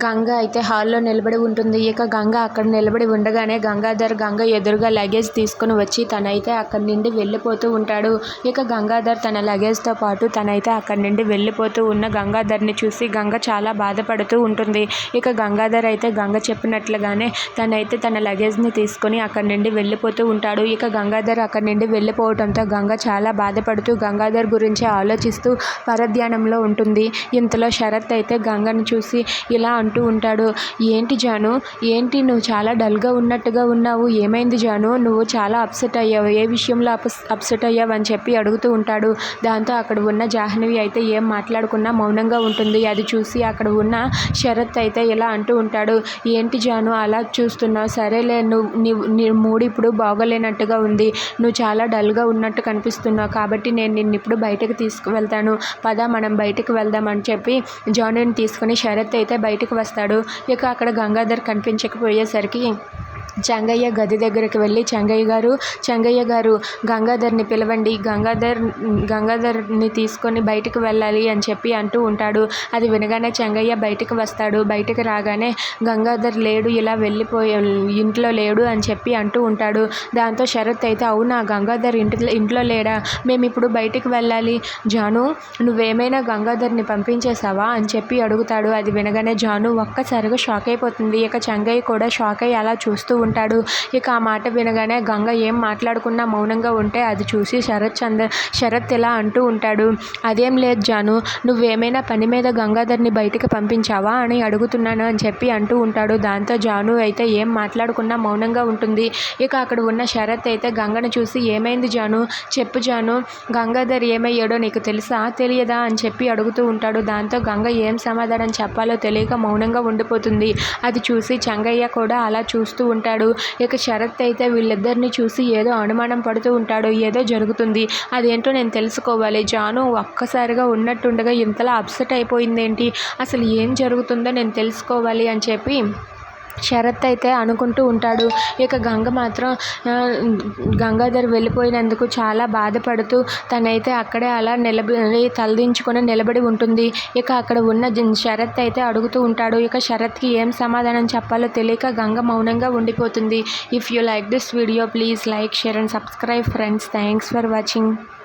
గంగ అయితే హాల్లో నిలబడి ఉంటుంది. ఇక గంగ అక్కడ నిలబడి ఉండగానే గంగాధర్ గంగ ఎదురుగా లగేజ్ తీసుకుని వచ్చి తనైతే అక్కడి నుండి వెళ్ళిపోతూ ఉంటాడు. ఇక గంగాధర్ తన లగేజ్తో పాటు తనైతే అక్కడి నుండి వెళ్ళిపోతూ ఉన్న గంగాధర్ని చూసి గంగ చాలా బాధపడుతూ ఉంటుంది. ఇక గంగాధర్ అయితే గంగ చెప్పినట్లుగానే తనైతే తన లగేజ్ని తీసుకొని అక్కడి నుండి వెళ్ళిపోతూ ఉంటాడు. ఇక గంగాధర్ అక్కడి నుండి వెళ్ళిపోవడంతో గంగ చాలా బాధపడుతూ గంగాధర్ గురించి ఆలోచిస్తూ పరధ్యానంలో ఉంటుంది. ఇంతలో శరత్ అయితే గంగను చూసి ఇలా అంటూ ఉంటాడు. ఏంటి జాను? ఏంటి? నువ్వు చాలా డల్గా ఉన్నట్టుగా ఉన్నావు. ఏమైంది జాను? నువ్వు చాలా అప్సెట్ అయ్యావు. ఏ విషయంలో అప్స్ అప్సెట్ అయ్యావు? అని చెప్పి అడుగుతూ ఉంటాడు. దాంతో అక్కడ ఉన్న జాహ్నవి అయితే ఏం మాట్లాడకుండా మౌనంగా ఉంటుంది. అది చూసి అక్కడ ఉన్న శరత్ అయితే ఇలా అంటూ ఉంటాడు. ఏంటి జాను? అలా చూస్తున్నావు. సరేలే నువ్వు నీ నీ మూడు ఇప్పుడు బాగోలేనట్టుగా ఉంది. నువ్వు చాలా డల్గా ఉన్నట్టు కనిపిస్తున్నావు. కాబట్టి నేను నిన్ను ఇప్పుడు బయటకు తీసుకువెళ్తాను. పద మనం బయటకు వెళ్దాం అని చెప్పి జానుని తీసుకుని శరత్ అయితే బయటకు వస్తాడు. ఇక అక్కడ గంగాధర్ కనిపించకపోయేసరికి చెంగయ్య గది దగ్గరికి వెళ్ళి చెంగయ్య గారు చెంగయ్య గారు గంగాధర్ని పిలవండి గంగాధర్ గంగాధర్ని తీసుకొని బయటకు వెళ్ళాలి అని చెప్పి అంటూ ఉంటాడు. అది వినగానే చెంగయ్య బయటకు వస్తాడు. బయటకు రాగానే గంగాధర్ లేడు ఇలా వెళ్ళిపోయే ఇంట్లో లేడు అని చెప్పి అంటూ ఉంటాడు. దాంతో శరత్ అయితే అవునా గంగాధర్ ఇంటి ఇంట్లో లేడా? మేము ఇప్పుడు బయటకు వెళ్ళాలి. జాను నువ్వేమైనా గంగాధర్ని పంపించేశావా అని చెప్పి అడుగుతాడు. అది వినగానే జాను ఒక్కసారిగా షాక్ అయిపోతుంది. ఇక చెంగయ్య కూడా షాక్ అయ్యి అలా చూస్తూ ఉంటాడు. ఇక ఆ మాట వినగానే గంగ ఏం మాట్లాడకుండా మౌనంగా ఉంటే అది చూసి శరత్ చంద్ర శరత్ ఇలా అంటూ ఉంటాడు. అదేం లేదు జాను నువ్వేమైనా పని మీద గంగాధర్ని బయటికి పంపించావా అని అడుగుతున్నాను అని చెప్పి అంటూ ఉంటాడు. దాంతో జాను అయితే ఏం మాట్లాడకుండా మౌనంగా ఉంటుంది. ఇక అక్కడ ఉన్న శరత్ అయితే గంగను చూసి ఏమైంది జాను? చెప్పు జాను గంగాధర్ ఏమయ్యాడో నీకు తెలుసా? తెలియదా? అని చెప్పి అడుగుతూ ఉంటాడు. దాంతో గంగ ఏం సమాధానం చెప్పాలో తెలియక మౌనంగా ఉండిపోతుంది. అది చూసి చంగయ్య కూడా అలా చూస్తూ ఉంటాడు. ఇక శరత్ అయితే వీళ్ళిద్దరిని చూసి ఏదో అనుమానం పడుతూ ఉంటాడు ఏదో జరుగుతుంది. అదేంటో నేను తెలుసుకోవాలి. జాను ఒక్కసారిగా ఉన్నట్టుండగా ఇంతలా అప్సెట్ అయిపోయిందేంటి? అసలు ఏం జరుగుతుందో నేను తెలుసుకోవాలి అని చెప్పి శరత్ అయితే అనుకుంటూ ఉంటాడు. ఇక గంగ మాత్రం గంగాధర్ వెళ్ళిపోయినందుకు చాలా బాధపడుతూ తనైతే అక్కడే అలా నిలబడి తలదించుకొని నిలబడి ఉంటుంది. ఇక అక్కడ ఉన్న శరత్ అయితే అడుగుతూ ఉంటాడు. ఇక శరత్కి ఏం సమాధానం చెప్పాలో తెలియక గంగ మౌనంగా ఉండిపోతుంది. If you like this video please like share and subscribe friends thanks for watching